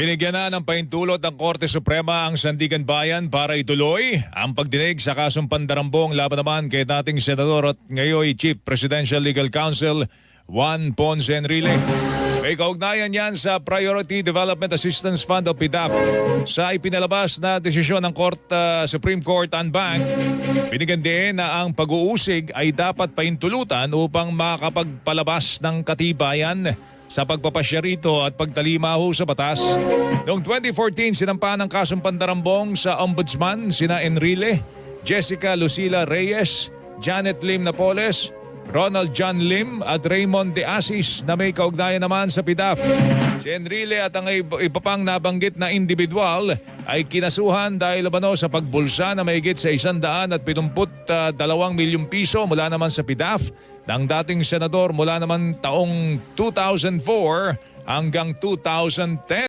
Binigyan na ng paintulot ng Korte Suprema ang Sandigan Bayan para ituloy ang pagdinig sa kasong pandarambong laban naman kay dating Senador at ngayon Chief Presidential Legal Counsel Juan Ponce Enrile. May kaugnayan yan sa Priority Development Assistance Fund o PDAF. Sa ipinalabas na desisyon ng Court, uh, Supreme Court and Bank, binigyan din na ang pag-uusig ay dapat paintulutan upang makapagpalabas ng katibayan sa pagpapasya rito at pagtalima ho sa batas. Noong 2014, sinampa ng kasong pandarambong sa Ombudsman sina Enrile, Jessica Lucila Reyes, Janet Lim Napoles, Ronald John Lim at Raymond De Asis na may kaugnayan naman sa PIDAF. Si Enrile at ang iba nabanggit na individual ay kinasuhan dahil umano sa pagbulsa na mahigit sa 172 milyong piso mula naman sa PIDAF ng dating senador mula naman taong 2004 hanggang 2010.